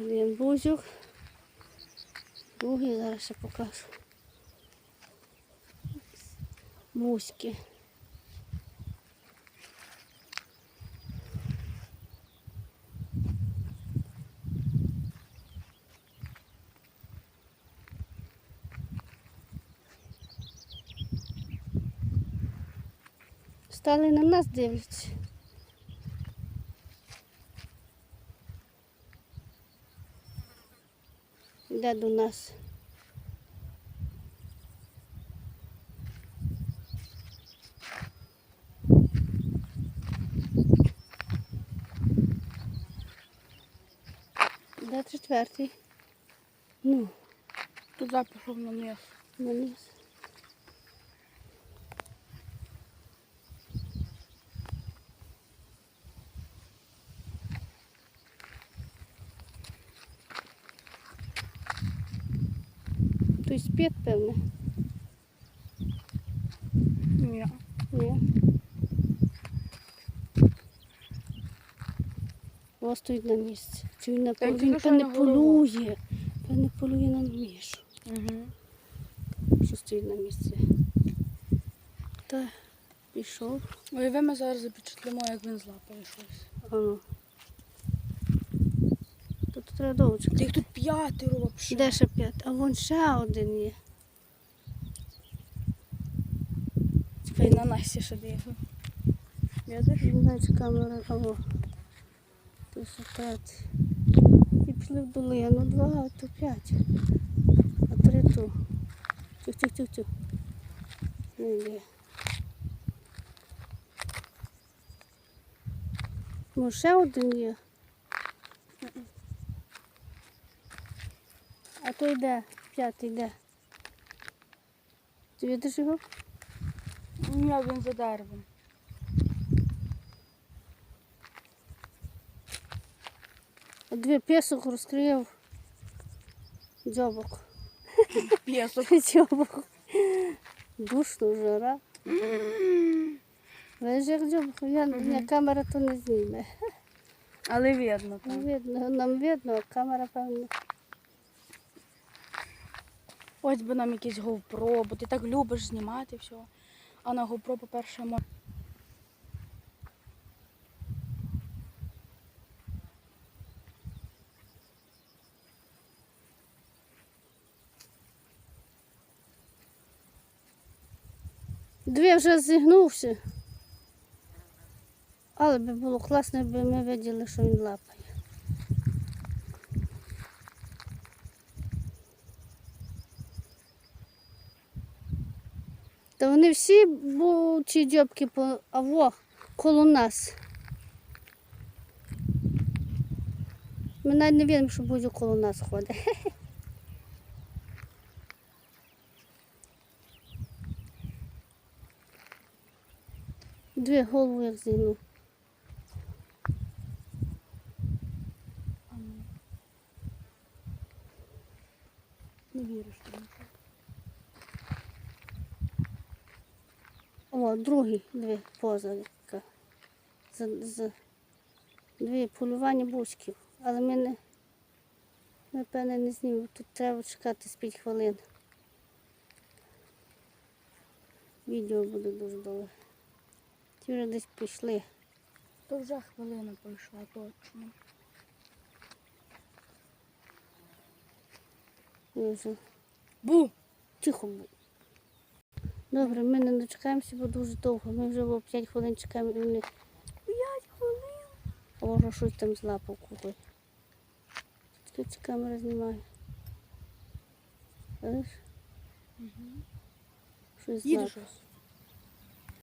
Один бузюк. Другий зараз ще покажу. Бузьки. Стали на нас дивляться. Йде до нас. Де четвертий? Ну, Туди пішов на низ. на низ. Той спить, певне. Ні. Ні. О, стоїть на місці. Чи він, напевно, тільки він певне полює. Певне полює на мішу, Угу. що стоїть на місці. Та пішов. Уяви, ми зараз запечатлимо, як він злапає щось. Ано. Тут треба довго чекати. Їх тут п'ятеро взагалі. Де ще п'ять? А вон ще один є. Чекай, на Насті ще дивимо. Видиш? Знаєш, камера, або тут ще третій. І пішли в долину, два, а то п'ять. А три ту. Тих, тих, тих, тих. Не йде. Може, ще один є. А то йде, п'ятий йде. Ти видиш його? Ні, він за деревом. Дві песок розкрив дзьобок. П'єсок. Дзьобок. Душно, жара. Видиш, як дзьобок? Я, я камера то не зніме. Але видно там. видно, нам видно, а камера певно. Ось би нам якийсь GoPro, бо ти так любиш знімати все. А на GoPro, по-перше, мо- Дві вже зігнувся. Але би було класно, якби ми виділи, що він лапає. Та вони всі бу, ці дзьобки аво, коло нас. Ми навіть не віримо, що будь коло нас ходить. Дві голову як зігнув. не віриш. що він. О, другий, дві поза. яка. За, за, дві полювання бучків. Але ми не, ми, певне, не знімемо. Тут треба чекати з 5 хвилин. Відео буде дуже довге. Ті вже десь пішли. То вже хвилина пройшла точно. Бу! тихо було. Добре, ми не дочекаємося, бо дуже довго. Ми вже о 5 хвилин чекаємо і вони П'ять хвилин. О, щось там злапав кухоль. Тільки ця камера знімає. Бачиш? Угу. Щось злапав. щось.